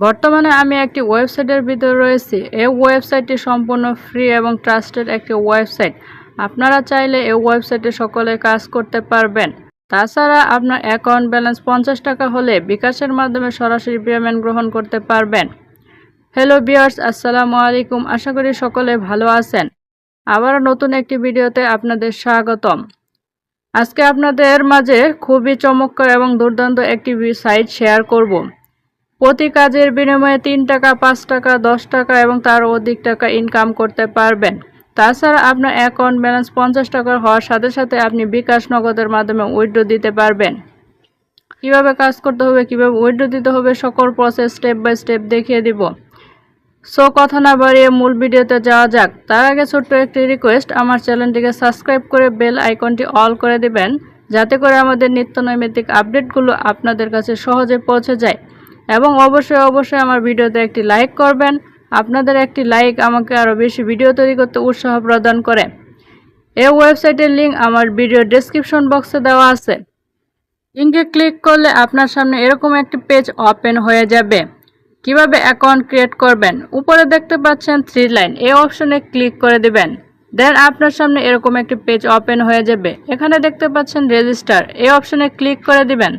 বর্তমানে আমি একটি ওয়েবসাইটের ভিতরে রয়েছি। এই ওয়েবসাইটটি সম্পূর্ণ ফ্রি এবং ট্রাস্টেড একটি ওয়েবসাইট। আপনারা চাইলে এই ওয়েবসাইটে সকলে কাজ করতে পারবেন। তাছাড়া আপনার অ্যাকাউন্ট ব্যালেন্স পঞ্চাশ টাকা হলে বিকাশের মাধ্যমে সরাসরি পেমেন্ট গ্রহণ করতে পারবেন। হ্যালো বিয়ার্স আসসালামু আলাইকুম। আশা করি সকলে ভালো আছেন। আবার নতুন একটি ভিডিওতে আপনাদের স্বাগতম। আজকে আপনাদের মাঝে খুবই চমৎকার এবং দুর্দান্ত একটি সাইট শেয়ার করব। প্রতি কাজের বিনিময়ে তিন টাকা, পাঁচ টাকা, দশ টাকা এবং তার অধিক টাকা ইনকাম করতে পারবেন। তাছাড়া আপনার অ্যাকাউন্ট ব্যালেন্স পঞ্চাশ টাকার হওয়ার সাথে সাথে আপনি বিকাশ নগদের মাধ্যমে উইড্রো দিতে পারবেন। কীভাবে কাজ করতে হবে, কীভাবে উইড্রো দিতে হবে, সকল প্রসেস স্টেপ বাই স্টেপ দেখিয়ে দিব। সো কথা না বাড়িয়ে মূল ভিডিওতে যাওয়া যাক। তার আগে ছোট্ট একটি রিকোয়েস্ট আমার চ্যানেলটিকে সাবস্ক্রাইব করে বেল আইকনটি অল করে দিবেন, যাতে করে আমাদের নিত্য নৈমিত্তিক আপডেটগুলো আপনাদের কাছে সহজে পৌঁছে যায়। এবং অবশ্যই অবশ্যই আমার ভিডিওতে একটি লাইক করবেন। আপনাদের একটি লাইক আমাকে আরও বেশি ভিডিও তৈরি করতে উৎসাহ প্রদান করে। এই ওয়েবসাইটের লিঙ্ক আমার ভিডিও ডেসক্রিপশন বক্সে দেওয়া আছে। লিঙ্কে ক্লিক করলে আপনার সামনে এরকম একটি পেজ ওপেন হয়ে যাবে। কীভাবে অ্যাকাউন্ট ক্রিয়েট করবেন? উপরে দেখতে পাচ্ছেন থ্রি লাইন এই অপশনে ক্লিক করে দিবেন। দেন আপনার সামনে এরকম একটি পেজ ওপেন হয়ে যাবে। এখানে দেখতে পাচ্ছেন রেজিস্টার এই অপশনে ক্লিক করে দিবেন।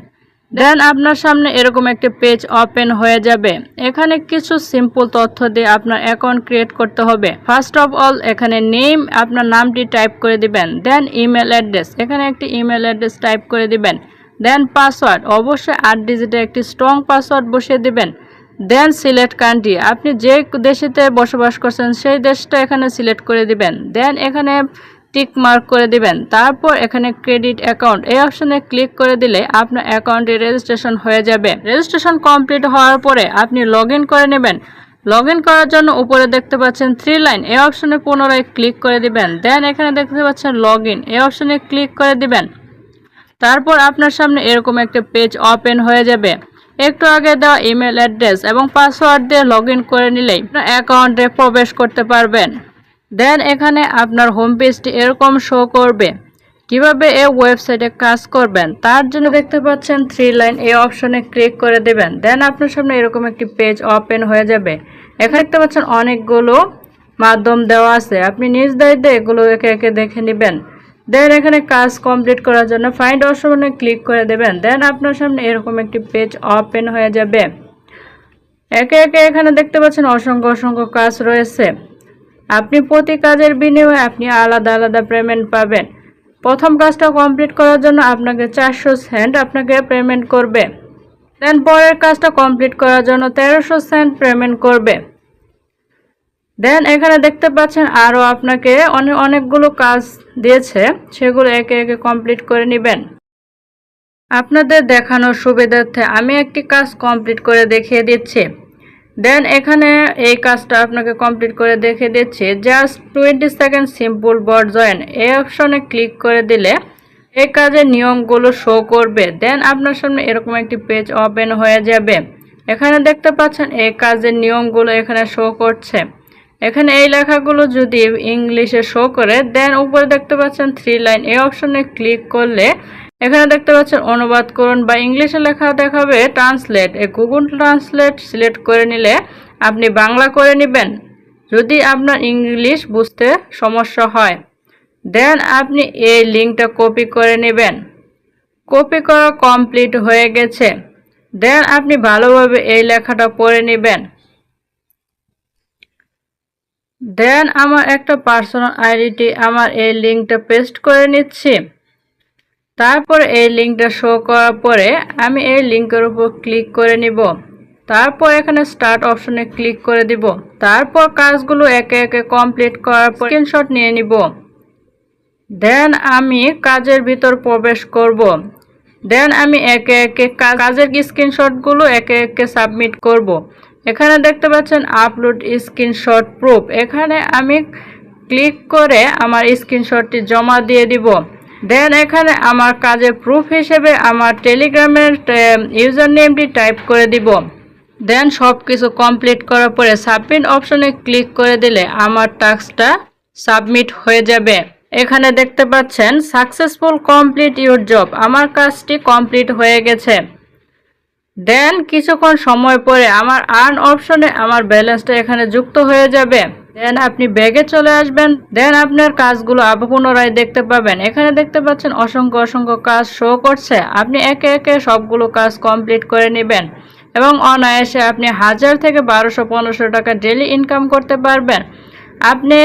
দেন আপনার সামনে এরকম একটি পেজ ওপেন হয়ে যাবে। এখানে কিছু সিম্পল তথ্য দিয়ে আপনার অ্যাকাউন্ট ক্রিয়েট করতে হবে। ফার্স্ট অফ অল এখানে নেম আপনার নামটি টাইপ করে দিবেন। দেন ইমেল অ্যাড্রেস এখানে একটি ইমেল অ্যাড্রেস টাইপ করে দিবেন। দেন পাসওয়ার্ড অবশ্যই আট ডিজিটের একটি স্ট্রং পাসওয়ার্ড বসিয়ে দিবেন। দেন সিলেক্ট কান্ট্রি আপনি যে দেশেতে বসবাস করছেন, সেই দেশটা এখানে সিলেক্ট করে দিবেন। দেন এখানে টিক মার্ক করে দিবেন। তারপর এখানে ক্রেডিট অ্যাকাউন্ট। এই অপশনে ক্লিক করে দিলে আপনার অ্যাকাউন্টে রেজিস্ট্রেশন হয়ে যাবে। রেজিস্ট্রেশন কমপ্লিট হওয়ার পরে আপনি লগ করে নেবেন। লগ করার জন্য উপরে দেখতে পাচ্ছেন থ্রি লাইন। এই অপশনে পুনরায় ক্লিক করে দিবেন। দেন এখানে দেখতে পাচ্ছেন লগ এই অপশনে ক্লিক করে দিবেন। তারপর আপনার সামনে এরকম একটা পেজ ওপেন হয়ে যাবে। একটু আগে দেওয়া ইমেল অ্যাড্রেস এবং পাসওয়ার্ড দিয়ে লগ করে নিলেই অ্যাকাউন্টে প্রবেশ করতে পারবেন। দেন এখানে আপনার হোম পেজটি এরকম শো করবে। কীভাবে এই ওয়েবসাইটে কাজ করবেন? তার জন্য দেখতে পাচ্ছেন থ্রি লাইন এই অপশনে ক্লিক করে দেবেন। দেন আপনার সামনে এরকম একটি পেজ ওপেন হয়ে যাবে। এখানে দেখতে পাচ্ছেন অনেকগুলো মাধ্যম দেওয়া আছে। আপনি নিজ দায়িত্বে এগুলো একে একে দেখে নেবেন। দেন এখানে কাজ কমপ্লিট করার জন্য ফাইন্ড অপশনে ক্লিক করে দেবেন। দেন আপনার সামনে এরকম একটি পেজ ওপেন হয়ে যাবে। একে একে এখানে দেখতে পাচ্ছেন অসংখ্য অসংখ্য কাজ রয়েছে। আপনি প্রতি কাজের বিনিময়ে আপনি আলাদা আলাদা পেমেন্ট পাবেন। প্রথম কাজটা কমপ্লিট করার জন্য আপনাকে চারশো সেন্ট আপনাকে পেমেন্ট করবে। দেন পরের কাজটা কমপ্লিট করার জন্য তেরোশো সেন্ট পেমেন্ট করবে। দেন এখানে দেখতে পাচ্ছেন আরও আপনাকে অনেক অনেকগুলো কাজ দিয়েছে, সেগুলো একে একে কমপ্লিট করে নেবেন। আপনাদের দেখানোর সুবিধার্থে আমি একটি কাজ কমপ্লিট করে দেখিয়ে দিচ্ছি। দেন এখানে এই কাজটা আপনাকে কমপ্লিট করে দেখে দিচ্ছি। জাস্ট টোয়েন্টি সেকেন্ড সিম্পল বর্ড জয়েন এই অপশনে ক্লিক করে দিলে এই কাজের নিয়মগুলো শো করবে। দেন আপনার সামনে এরকম একটি পেজ ওপেন হয়ে যাবে। এখানে দেখতে পাচ্ছেন এই কাজের নিয়মগুলো এখানে শো করছে। এখানে এই লেখাগুলো যদি ইংলিশে শো করে দেন উপরে দেখতে পাচ্ছেন থ্রি লাইন এই অপশনে ক্লিক করলে এখানে দেখতে পাচ্ছেন অনুবাদ করুন বা ইংলিশে লেখা দেখাবে ট্রান্সলেট। এই গুগল ট্রান্সলেট সিলেক্ট করে নিলে আপনি বাংলা করে নেবেন, যদি আপনার ইংলিশ বুঝতে সমস্যা হয়। দেন আপনি এই লিঙ্কটা কপি করে নেবেন। কপি করা কমপ্লিট হয়ে গেছে। দেন আপনি ভালোভাবে এই লেখাটা পড়ে নেবেন। দেন আমার একটা পার্সোনাল আইডিটি আমার এই লিঙ্কটা পেস্ট করে নিচ্ছি। তারপর এই লিঙ্কটা শো করার পরে আমি এই লিঙ্কের উপর ক্লিক করে নিব। তারপর এখানে স্টার্ট অপশনে ক্লিক করে দিব। তারপর কাজগুলো একে একে কমপ্লিট করার পর স্ক্রিনশট নিয়ে নিব। দেন আমি কাজের ভিতর প্রবেশ করব। দেন আমি একে একে কাজের স্ক্রিনশটগুলো একে একে সাবমিট করব। এখানে দেখতে পাচ্ছেন আপলোড স্ক্রিনশট প্রুফ এখানে আমি ক্লিক করে আমার স্ক্রিনশটটি জমা দিয়ে দিব। দেন এখানে আমার কাজের প্রুফ হিসেবে আমার টেলিগ্রামের ইউজার নেমটি টাইপ করে দিব। দেন সব কিছু কমপ্লিট করার পরে সাবমিট অপশনে ক্লিক করে দিলে আমার টাস্কটা সাবমিট হয়ে যাবে। এখানে দেখতে পাচ্ছেন সাকসেসফুল কমপ্লিট ইউর জব আমার কাজটি কমপ্লিট হয়ে গেছে। দেন কিছুক্ষণ সময় পরে আমার আর্ন অপশনে আমার ব্যালেন্সটা এখানে যুক্ত হয়ে যাবে। দেন আপনি ব্যাগে চলে আসবেন। দেন আপনার কাজগুলো আবার পুনরায় দেখতে পাবেন। এখানে দেখতে পাচ্ছেন অসংখ্য অসংখ্য কাজ শো করছে। আপনি একে একে সবগুলো কাজ কমপ্লিট করে নেবেন। এবং অনায়াসে আপনি হাজার থেকে বারোশো, পনেরোশো টাকা ডেলি ইনকাম করতে পারবেন। আপনি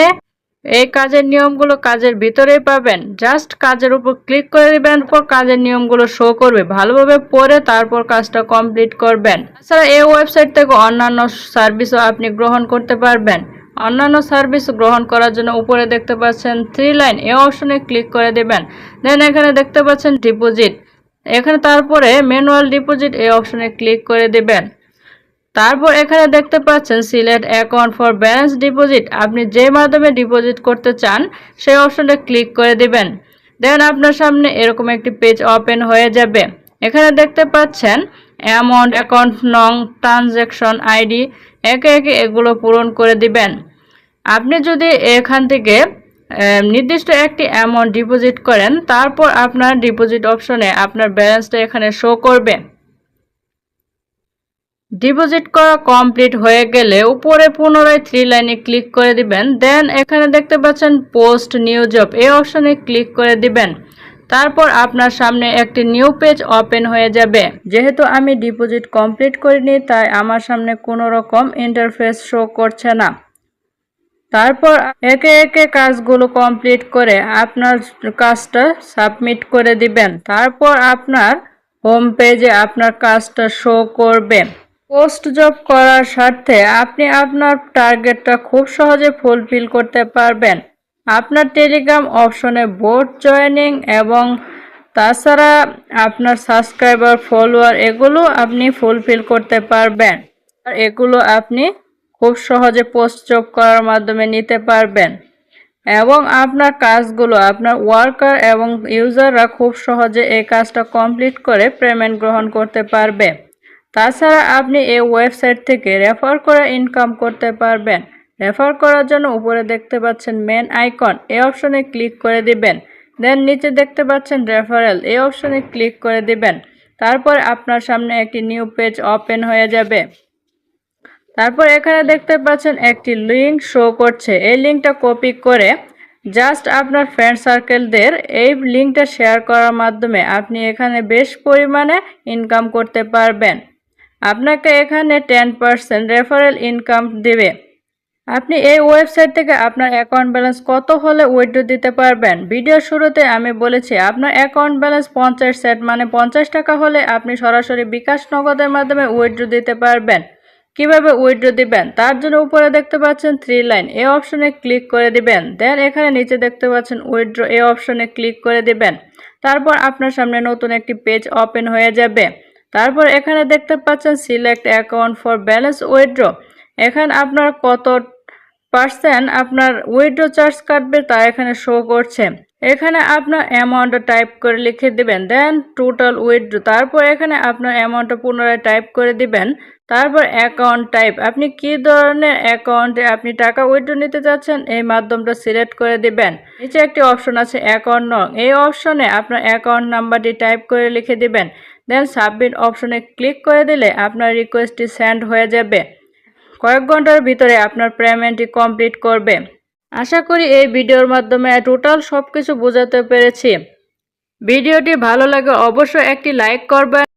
এই কাজের নিয়মগুলো কাজের ভিতরেই পাবেন। জাস্ট কাজের উপর ক্লিক করে দিবেন পর কাজের নিয়মগুলো শো করবে। ভালোভাবে পড়ে তারপর কাজটা কমপ্লিট করবেন। তাছাড়া এই ওয়েবসাইট থেকে অন্যান্য সার্ভিসও আপনি গ্রহণ করতে পারবেন। অন্যান্য সার্ভিস গ্রহণ করার জন্য উপরে দেখতে পাচ্ছেন থ্রি লাইন এই অপশনে ক্লিক করে দেবেন। দেন এখানে দেখতে পাচ্ছেন ডিপোজিট এখানে তারপরে ম্যানুয়াল ডিপোজিট এই অপশনে ক্লিক করে দেবেন। তারপর এখানে দেখতে পাচ্ছেন select account for balance deposit আপনি যে মাধ্যমে ডিপোজিট করতে চান সেই অপশনে ক্লিক করে দিবেন। দেন আপনার সামনে এরকম একটি পেজ ওপেন হয়ে যাবে। এখানে দেখতে পাচ্ছেন অ্যামাউন্ট অ্যাকাউন্ট নং ট্রানজ্যাকশন আইডি একে একে এগুলো পূরণ করে দিবেন। আপনি যদি এখান থেকে নির্দিষ্ট একটি অ্যামাউন্ট ডিপোজিট করেন, তারপর আপনার ডিপোজিট অপশনে আপনার ব্যালেন্সটা এখানে শো করবে। ডিপোজিট করা কমপ্লিট হয়ে গেলে উপরে পুনরায় থ্রি লাইনে ক্লিক করে দিবেন। দেন এখানে দেখতে পাচ্ছেন পোস্ট নিউ জব এই অপশনে ক্লিক করে দিবেন। তারপর আপনার সামনে একটি নিউ পেজ ওপেন হয়ে যাবে। যেহেতু আমি ডিপোজিট কমপ্লিট করিনি, তাই আমার সামনে কোনো রকম ইন্টারফেস শো করছে না। তারপর একে একে কাজগুলো কমপ্লিট করে আপনার কাজটা সাবমিট করে দিবেন। তারপর আপনার হোম পেজে আপনার কাজটা শো করবে পোস্ট জব করার স্বার্থে আপনি আপনার টার্গেটটা খুব সহজে ফুলফিল করতে পারবেন। আপনার টেলিগ্রাম অপশনে বোর্ড জয়েনিং এবং তাছাড়া আপনার সাবস্ক্রাইবার ফলোয়ার এগুলো আপনি ফুলফিল করতে পারবেন। আর এগুলো আপনি খুব সহজে পোস্ট জব করার মাধ্যমে নিতে পারবেন। এবং আপনার কাজগুলো, আপনার ওয়ার্কার এবং ইউজাররা খুব সহজে এই কাজটা কমপ্লিট করে পেমেন্ট গ্রহণ করতে পারবে। তাছাড়া আপনি এই ওয়েবসাইট থেকে রেফার করে ইনকাম করতে পারবেন। রেফার করার জন্য উপরে দেখতে পাচ্ছেন মেন আইকন, এই অপশনে ক্লিক করে দিবেন। দেন নিচে দেখতে পাচ্ছেন রেফারেল, এই অপশনে ক্লিক করে দিবেন। তারপর আপনার সামনে একটি নিউ পেজ ওপেন হয়ে যাবে। তারপর এখানে দেখতে পাচ্ছেন একটি লিঙ্ক শো করছে। এই লিঙ্কটা কপি করে জাস্ট আপনার ফ্রেন্ড সার্কেলদের এই লিঙ্কটা শেয়ার করার মাধ্যমে আপনি এখানে বেশ পরিমাণে ইনকাম করতে পারবেন। আপনাকে এখানে টেন পার্সেন্ট রেফারেল ইনকাম দেবে। আপনি এই ওয়েবসাইট থেকে আপনার অ্যাকাউন্ট ব্যালেন্স কত হলে উইথড্র দিতে পারবেন? ভিডিওর শুরুতে আমি বলেছি, আপনার অ্যাকাউন্ট ব্যালেন্স পঞ্চাশ সেট মানে পঞ্চাশ টাকা হলে আপনি সরাসরি বিকাশ নগদের মাধ্যমে উইথড্র দিতে পারবেন। কীভাবে উইড্রো দিবেন, তার জন্য উপরে দেখতে পাচ্ছেন থ্রি লাইন এই অপশনে ক্লিক করে দিবেন, দেন এখানে নিচে দেখতে পাচ্ছেন উইথড্র এই অপশনে ক্লিক করে দিবেন। তারপর আপনার সামনে নতুন একটি পেজ ওপেন হয়ে যাবে। তারপর এখানে দেখতে পাচ্ছেন select account for balance withdraw এখানে আপনার কত পার্সেন্ট আপনার উইড্রো চার্জ কাটবে তা এখানে শো করছে। এখানে আপনার অ্যামাউন্টটা টাইপ করে লিখে দিবেন দেন টোটাল উইথড্র তারপর এখানে আপনার অ্যামাউন্টটা পুনরায় টাইপ করে দিবেন, তারপর অ্যাকাউন্ট টাইপ আপনি কি ধরনের অ্যাকাউন্টে আপনি টাকা উইথড্র নিতে চাচ্ছেন, এই মাধ্যমটা সিলেক্ট করে দিবেন। নিচে একটি অপশন আছে অ্যাকাউন্ট নং এই অপশনে আপনার অ্যাকাউন্ট নাম্বারটি টাইপ করে লিখে দিবেন দেন সাবমিট অপশনে ক্লিক করে দিলে আপনার রিকোয়েস্টটি সেন্ড হয়ে যাবে। কয়েক ঘণ্টার ভিতরে আপনার পেমেন্টটি কমপ্লিট করবে। আশা করি এই ভিডিওর মাধ্যমে টোটাল সব কিছু বোঝাতে পেরেছি। ভিডিওটি ভালো লাগে অবশ্যই একটি লাইক করবেন।